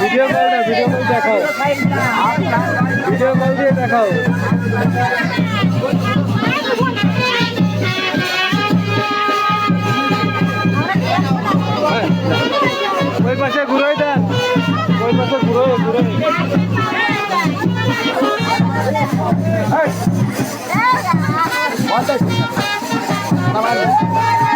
Video call না video দেখাও। দেখাও। ওই পাশে ঘুরোই দেন। ওই পাশে ঘুরোই ঘুরোই সামনেটার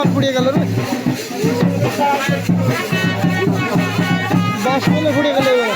কপাল পুড়িয়ে গেল রে। বাস মালে পুড়িয়ে গেল এবার।